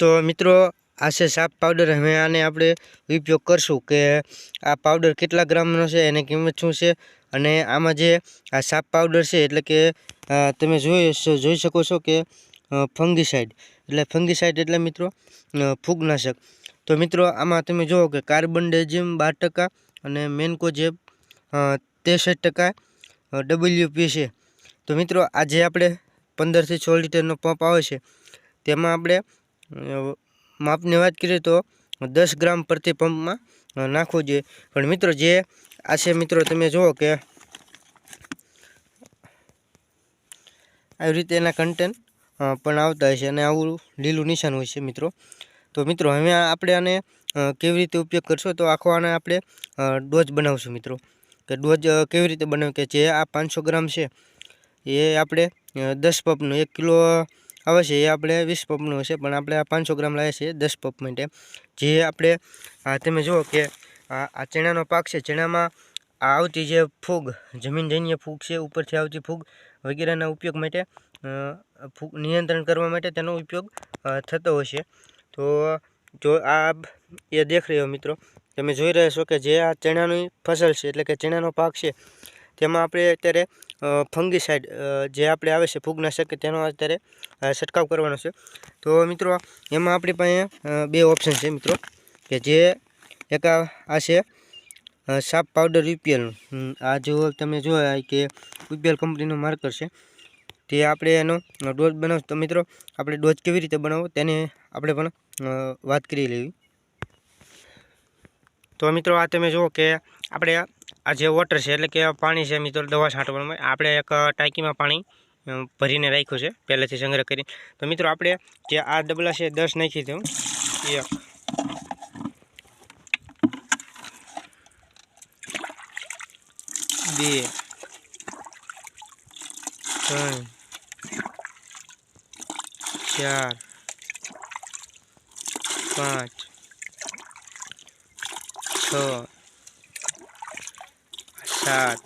તો મિત્રો, આ છે સાપ પાવડર હવે આને આપણે ઉપયોગ કરશું કે આ પાવડર કેટલા ગ્રામનો છે, એની કિંમત શું છે? અને આમાં જે આ સાપ પાવડર છે, એટલે કે તમે જોઈ જોઈ શકો છો કે ફંગીસાઇડ એટલે ફંગીસાઇડ એટલે મિત્રો ફૂગનાશક. તો મિત્રો, આમાં તમે જુઓ કે કાર્બન ડેઝિયમ બાર ટકા અને મેન્કોજેબ ત્રેસઠ ટકા ડબલ્યુપી છે. તો મિત્રો આજે આપણે પંદરથી સોળ લીટરનો પંપ આવે છે, તેમાં આપણે માપની વાત કરીએ તો દસ ગ્રામ પ્રતિ પંપમાં નાખવું જોઈએ. પણ મિત્રો જે આ છે મિત્રો તમે જુઓ કે આવી રીતે એના કન્ટેન્ટ પણ આવતા છે અને આવું લીલું નિશાન હોય છે મિત્રો. તો મિત્રો હવે આપણે આને કેવી રીતે ઉપયોગ કરશો તો આખો આને આપણે ડોઝ બનાવશું મિત્રો. કે ડોઝ કેવી રીતે બનાવ કે જે આ પાંચસો ગ્રામ છે, એ આપણે દસ પંપનો એક કિલો આવે એ આપણે વીસ પંપનું હશે, પણ આપણે આ પાંચસો ગ્રામ લાવીએ છીએ દસ પંપ માટે. જે આપણે તમે જુઓ કે આ ચણાનો પાક છે, ચણામાં આવતી જે ફૂગ જમીનજન્ય ફૂગ છે, ઉપરથી આવતી ફૂગ વગેરેના ઉપયોગ માટે ફૂગ નિયંત્રણ કરવા માટે તેનો ઉપયોગ થતો હોય છે તો જો આ એ દેખ રહ્યો મિત્રો. તમે જોઈ રહ્યા છો કે જે આ ચણાની ફસલ છે, એટલે કે ચણાનો પાક છે તેમાં આપણે અત્યારે ફંગીસાઇડ જે આપણે આવે છે ફૂગનાશક, તેનો અત્યારે છંટકાવ કરવાનો છે. તો મિત્રો, એમાં આપણી પાસે બે ઓપ્શન છે મિત્રો. કે જે એક આ છે સાપ પાવડર યુપીએલનું આ જો તમે જોયા કે યુપીએલ કંપનીનું માર્કર છે, તે આપણે એનો ડોઝ બનાવ, તો મિત્રો, આપણે ડોઝ કેવી રીતે બનાવવો તેને આપણે પણ વાત કરી લેવી. તો મિત્રો, આ તમે જુઓ કે આપણે આ જે વોટર છે, એટલે કે પાણી છે મિત્રો દવા છાંટવામાં આપણે એક ટાંકીમાં પાણી ભરીને રાખ્યું છે, પહેલેથી સંગ્રહ કરી તો મિત્રો, આપણે જે આ ડબલા છે દસ નાખી દઉં. એક બે, ત્રણ, ચાર, પાંચ, છ સાત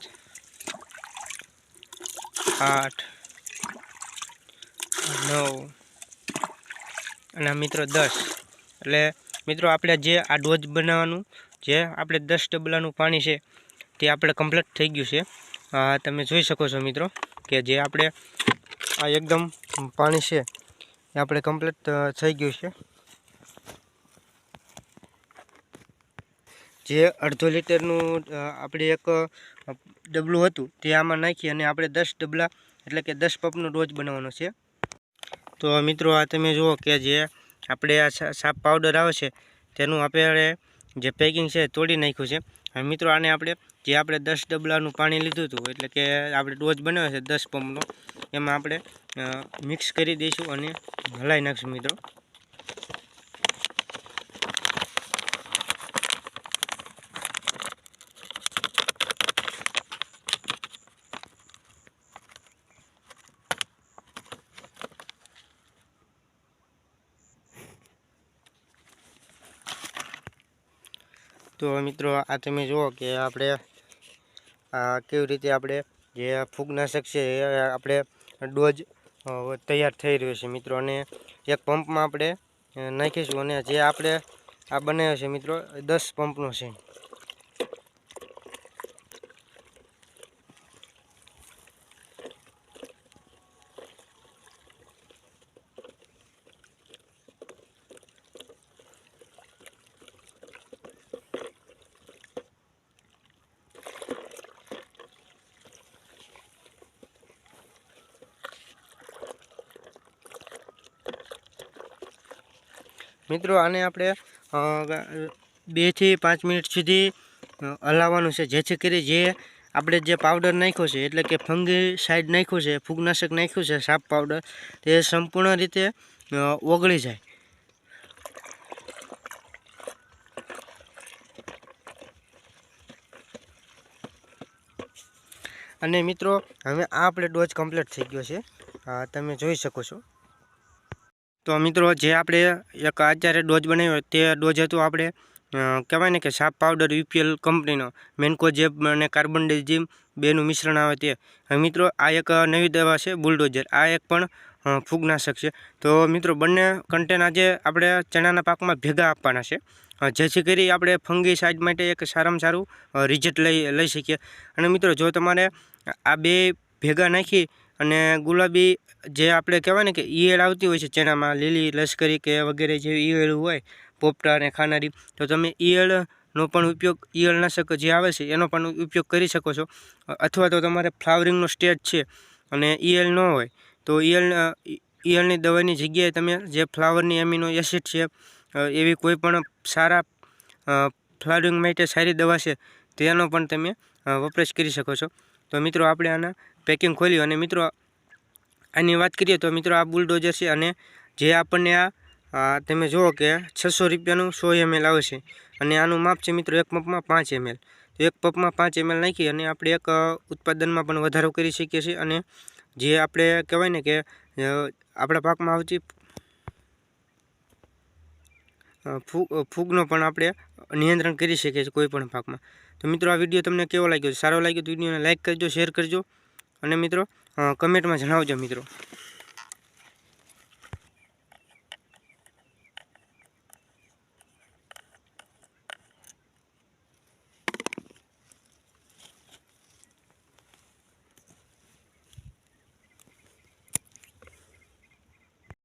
આઠ. નવ. અને મિત્રો દસ. એટલે મિત્રો આપણે જે આ ડોઝ બનાવવાનું, જે આપણે દસ ડબલાનું પાણી છે, તે આપણે કમ્પ્લીટ થઈ ગયું છે. તમે જોઈ શકો છો મિત્રો કે જે આપણે આ એકદમ પાણી છે, એ આપણે કમ્પ્લીટ થઈ ગયું છે. જે અડધો લીટરનું આપણે એક ડબલું હતું તે આમાં નાખી અને આપણે દસ ડબલા, એટલે કે દસ પપનો ડોઝ બનાવવાનો છે. તો મિત્રો આ તમે જુઓ કે જે આપણે આ સા- સાપ પાવડર આવે છે, તેનું આપણે જે પેકિંગ છે તોડી નાખ્યું છે. હવે મિત્રો આને આપણે, જે આપણે દસ ડબલાનું પાણી લીધું હતું, એટલે કે આપણે ડોઝ બનાવ્યો છે દસ પંપનો, એમાં આપણે મિક્સ કરી દઈશું અને હલાવી નાખીશું મિત્રો. તો મિત્રો, આ તમે જુઓ કે આપણે, આ કેવી રીતે આપણે જે ફૂગનાશક છે એ આપણે ડોઝ તૈયાર થઈ રહ્યો છે મિત્રો. અને એક પંપમાં આપણે નાખીશું અને જે આપણે આ બનાવ્યો છે મિત્રો દસ પંપનો છે. મિત્રો, આને આપણે બેથી પાંચ મિનિટ સુધી હલાવવાનું છે. જેથી કરી જે આપણે જે પાવડર નાખ્યો છે, એટલે કે ફંગી સાઈડ નાખ્યું છે, ફૂગનાશક નાખ્યું છે, સાપ પાવડર તે સંપૂર્ણ રીતે ઓગળી જાય. અને મિત્રો, હવે આ આપણે ડોઝ કમ્પ્લીટ થઈ ગયો છે. તમે જોઈ શકો છો. તો મિત્રો, જે આપણે એક અત્યારે ડોઝ બનાવ્યો તે ડોઝ હતો આપણે કહેવાય ને કે સાપ પાવડર યુપીએલ કંપનીનો. મેન્કોજેબ અને કાર્બન ડાઇઝિમ બેનું મિશ્રણ આવે તે. મિત્રો, આ એક નવી દવા છે બુલડોઝર. આ એક પણ ફૂગનાશક છે. તો મિત્રો, બંને કન્ટેન આજે આપણે ચણાના પાકમાં ભેગા આપવાના છે. જેથી કરી આપણે ફંગી સાઇડ માટે એક સારામાં સારું રિઝલ્ટ લઈ લઈ શકીએ. અને મિત્રો, જો તમારે આ બે ભેગા નાખી અને ગુલાબી જે આપણે કહેવાય કે ઈયળ આવતી હોય છે ચણામાં લીલી, લશ્કરી કે વગેરે જેવી ઈયળ હોય, પોપટા અને ખાનારી, તો તમે ઈયળનો પણ ઉપયોગ, ઈયળનાશક જે આવે છે, એનો પણ ઉપયોગ કરી શકો છો. અથવા તો તમારે ફ્લાવરિંગનો સ્ટેજ છે અને ઈયળ ન હોય, તો ઈયળ, ઈયળની દવાની જગ્યાએ તમે જે ફ્લાવરની એમિનો એસિડ છે, એવી કોઈ પણ સારા ફ્લાવરિંગ માટે સારી દવા છે, તેનો પણ તમે વપરાશ કરી શકો છો. તો મિત્રો આપણે આના પેકિંગ ખોલ્યું અને મિત્રો આની વાત કરીએ તો મિત્રો આ બુલડોઝર છે અને જે આપણને આ તમે જુઓ કે છસો રૂપિયાનું સો એમએલ આવશે અને આનું માપ છે મિત્રો એક મપમાં પાંચ એમએલ તો એક પપમાં પાંચ એમએલ નાખી અને આપણે એક ઉત્પાદનમાં પણ વધારો કરી શકીએ છીએ અને જે આપણે કહેવાય ને કે આપણા પાકમાં આવતી ફૂગનો પણ આપણે નિયંત્રણ કરી શકીએ છીએ કોઈપણ પાકમાં. તો મિત્રો, આ વીડિયો તમને કેવો લાગ્યો? સારો લાગ્યો તો વિડીયોને લાઇક કરજો, શેર કરજો. અને મિત્રો કમેન્ટમાં જણાવજો મિત્રો.